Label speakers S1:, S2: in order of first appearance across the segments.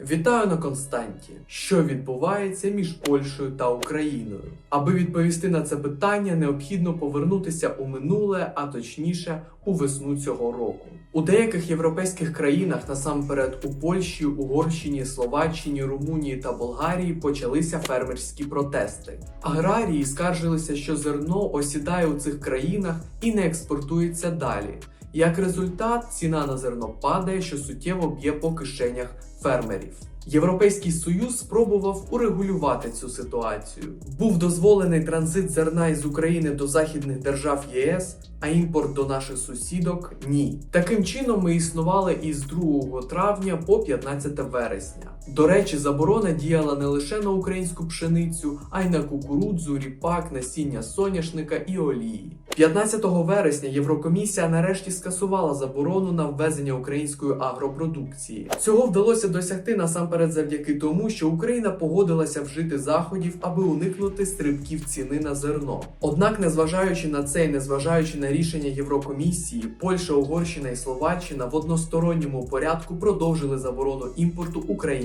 S1: Вітаю на Константі. Що відбувається між Польщею та Україною? Аби відповісти на це питання, необхідно повернутися у минуле, а точніше у весну цього року. У деяких європейських країнах, насамперед у Польщі, Угорщині, Словаччині, Румунії та Болгарії, почалися фермерські протести. Аграрії скаржилися, що зерно осідає у цих країнах і не експортується далі. Як результат, ціна на зерно падає, що суттєво б'є по кишенях фермерів. Європейський союз спробував урегулювати цю ситуацію. Був дозволений транзит зерна із України до західних держав ЄС, а імпорт до наших сусідок ні. Таким чином ми існували із 2 травня по 15 вересня. До речі, заборона діяла не лише на українську пшеницю, а й на кукурудзу, ріпак, насіння соняшника і олії. 15 вересня Єврокомісія нарешті скасувала заборону на ввезення української агропродукції. Цього вдалося досягти насамперед завдяки тому, що Україна погодилася вжити заходів, аби уникнути стрибків ціни на зерно. Однак, незважаючи на це і незважаючи на рішення Єврокомісії, Польща, Угорщина і Словаччина в односторонньому порядку продовжили заборону імпорту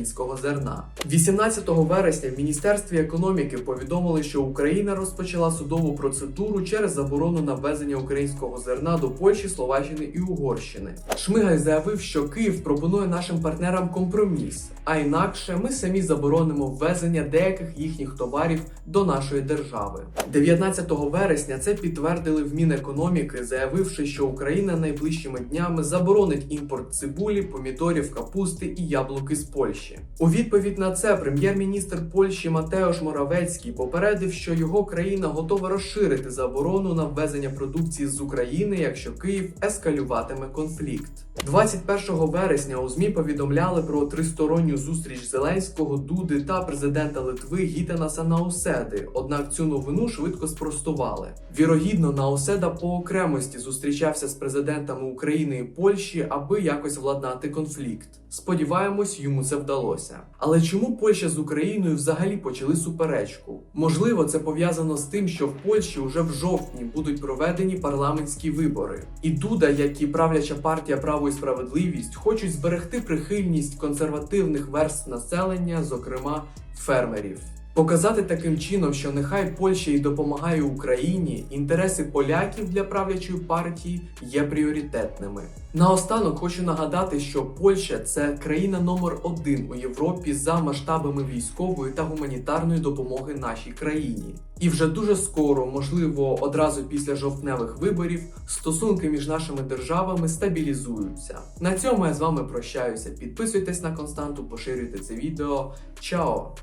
S1: українського зерна. 18 вересня в Міністерстві економіки повідомили, що Україна розпочала судову процедуру через заборону на ввезення українського зерна до Польщі, Словаччини і Угорщини. Шмигаль заявив, що Київ пропонує нашим партнерам компроміс, а інакше ми самі заборонимо ввезення деяких їхніх товарів до нашої держави. 19 вересня це підтвердили в Мінекономіки, заявивши, що Україна найближчими днями заборонить імпорт цибулі, помідорів, капусти і яблуки з Польщі. У відповідь на це прем'єр-міністр Польщі Матеош Моравецький попередив, що його країна готова розширити заборону на ввезення продукції з України, якщо Київ ескалюватиме конфлікт. 21 вересня у ЗМІ повідомляли про тристоронню зустріч Зеленського, Дуди та президента Литви Гітанаса Науседи. Однак цю новину швидко спростували. Вірогідно, Науседа по окремості зустрічався з президентами України і Польщі, аби якось владнати конфлікт. Сподіваємось, йому це вдалося. Але чому Польща з Україною взагалі почали суперечку? Можливо, це пов'язано з тим, що в Польщі уже в жовтні будуть проведені парламентські вибори, і Дуда, як і правляча партія Право і справедливість, хочуть зберегти прихильність консервативних верст населення, зокрема фермерів. Показати таким чином, що нехай Польща і допомагає Україні, інтереси поляків для правлячої партії є пріоритетними. Наостанок хочу нагадати, що Польща це країна номер один у Європі за масштабами військової та гуманітарної допомоги нашій країні. І вже дуже скоро, можливо, одразу після жовтневих виборів, стосунки між нашими державами стабілізуються. На цьому я з вами прощаюся. Підписуйтесь на константу, поширюйте це відео. Чао!